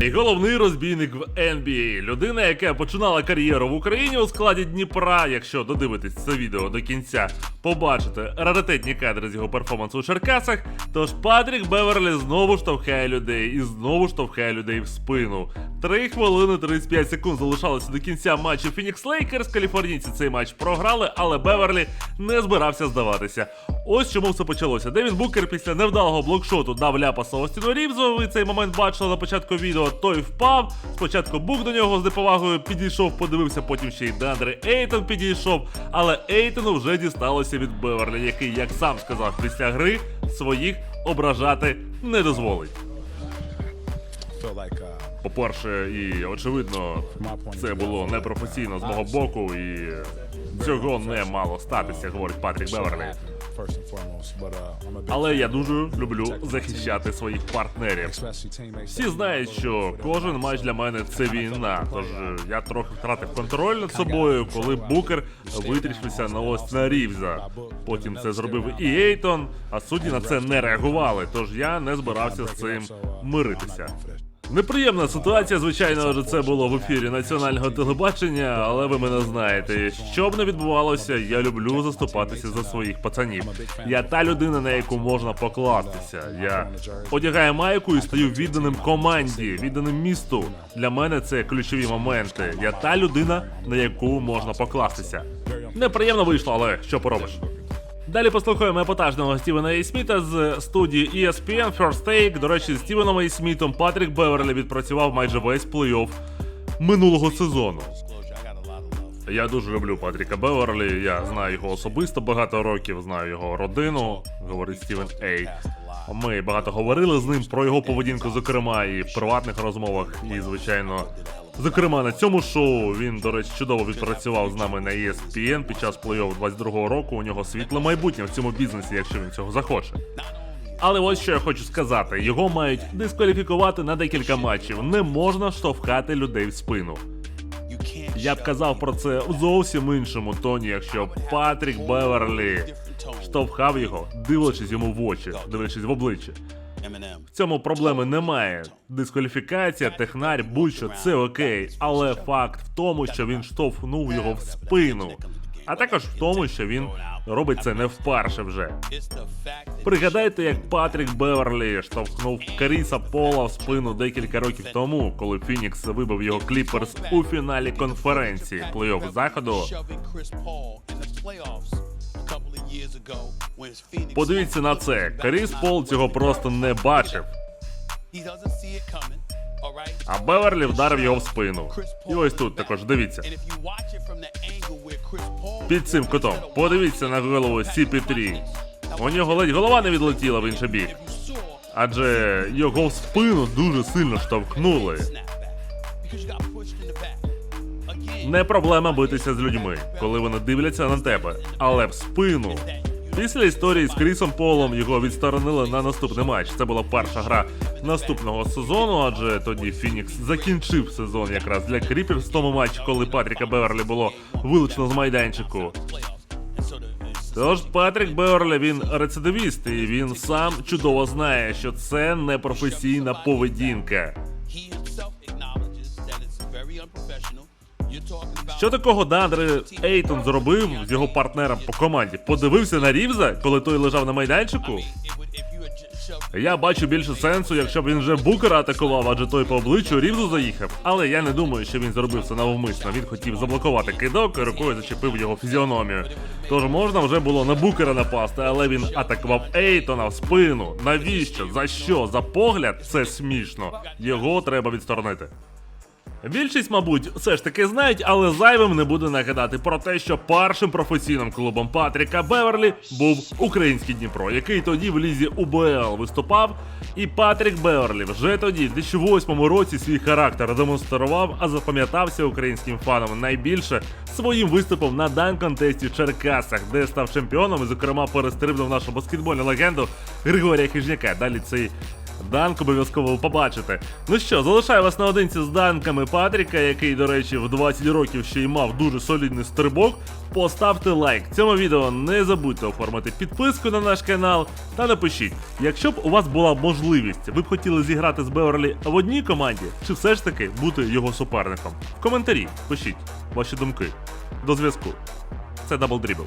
І головний розбійник в NBA. Людина, яка починала кар'єру в Україні у складі Дніпра. Якщо додивитись це відео до кінця, побачите раритетні кадри з його перформансу у Черкасах. Тож Патрік Беверлі знову штовхає людей і знову штовхає людей в спину. 3 хвилини 35 секунд залишалося до кінця матчу Фінікс Лейкерс. Каліфорнійці цей матч програли, але Беверлі не збирався здаватися. Ось чому все почалося. Девін Букер після невдалого блокшоту дав ляпаса Остіну Рівзу. Ви цей момент бачили на початку відео. Той впав. Спочатку Бук до нього з неповагою підійшов, подивився, потім ще й Дандре Ейтон підійшов. Але Ейтону вже дісталося від Беверлі, який, як сам сказав після гри, своїх ображати не дозволить. Uh, По-перше, і очевидно, це було непрофесійно з мого боку, і цього не мало статися, говорить Патрік Беверлі. uh, Але я дуже люблю захищати своїх партнерів. Всі знають, що кожен матч для мене це війна. Тож е, я трохи втратив контроль над собою, коли Букер витрішився на Остіна Рівза. Потім це зробив і Ейтон, а судді на це не реагували. Тож я не збирався з цим миритися. Неприємна ситуація, звичайно, адже це було в ефірі національного телебачення, але ви мене знаєте. Що б не відбувалося, я люблю заступатися за своїх пацанів. Я та людина, на яку можна покластися. Я одягаю майку і стаю відданим команді, відданим місту. Для мене це ключові моменти. Я та людина, на яку можна покластися. Неприємно вийшло, але що поробиш? Далі послухаємо епатажного Стівена Ей Сміта з студії ESPN First Take. До речі, з Стівеном Ей Смітом Патрік Беверлі відпрацював майже весь плей-офф минулого сезону. Я дуже люблю Патріка Беверлі. Я знаю його особисто багато років, знаю його родину, говорить Стівен Ей. Ми багато говорили з ним про його поведінку, зокрема, і в приватних розмовах, і, звичайно, зокрема на цьому шоу він, до речі, чудово відпрацював з нами на ESPN під час плей-офф 22-го року. У нього світле майбутнє в цьому бізнесі, якщо він цього захоче. Але ось що я хочу сказати: його мають дискваліфікувати на декілька матчів. Не можна штовхати людей в спину. Я б казав про це в зовсім іншому тоні, якщо Патрік Беверлі штовхав його, дивлячись йому в очі, дивлячись в обличчя. В цьому проблеми немає. Дискваліфікація, технарь, будь-що це окей. Але факт в тому, що він штовхнув його в спину. А також в тому, що він робить це не вперше вже. Пригадайте, як Патрік Беверлі штовхнув Каріса Пола в спину декілька років тому, коли Фінікс вибив його кліперс у фіналі конференції плей-офф заходу. Подивіться на це. Каріс Пол цього просто не бачив. А Беверлі вдарив його в спину. І ось тут також дивіться. Під цим кутом. Подивіться на голову CP3. У нього ледь голова не відлетіла в інший бік. Адже його в спину дуже сильно штовхнули. Не проблема битися з людьми, коли вони дивляться на тебе, але в спину. Після історії з Крісом Полом його відсторонили на наступний матч. Це була перша гра наступного сезону, адже тоді Фінікс закінчив сезон якраз для Кріперс в тому матчі, коли Патріка Беверлі було вилучено з майданчику. Тож Патрік Беверлі він рецидивіст, і він сам чудово знає, що це не професійна поведінка. Що такого Дандре Ейтон зробив з його партнером по команді? Подивився на Рівза, коли той лежав на майданчику? Я бачу більше сенсу, якщо б він вже букера атакував, адже той по обличчю Рівзу заїхав. Але я не думаю, що він зробив це навмисно. Він хотів заблокувати кидок і рукою зачепив його фізіономію. Тож можна вже було на букера напасти, але він атакував Ейтона в спину. Навіщо? За що? За погляд? Це смішно. Його треба відсторонити. Більшість, мабуть, все ж таки знають, але зайвим не буду нагадати про те, що першим професійним клубом Патріка Беверлі був український Дніпро, який тоді в лізі УБЛ виступав. І Патрік Беверлі вже тоді, в 2008 році, свій характер демонстрував, а запам'ятався українським фанам найбільше своїм виступом на дан-контесті в Черкасах, де став чемпіоном і, зокрема, перестрибнув нашу баскетбольну легенду Григорія Хижняка. Далі цей Данк обов'язково побачите. Ну що, залишаю вас наодинці з данками Патріка, який, до речі, в 20 років ще й мав дуже солідний стрибок, поставте лайк цьому відео. Не забудьте оформити підписку на наш канал та напишіть, якщо б у вас була можливість, ви б хотіли зіграти з Беверлі в одній команді, чи все ж таки бути його суперником. В коментарі пишіть ваші думки. До зв'язку. Це Дабл Дрібл.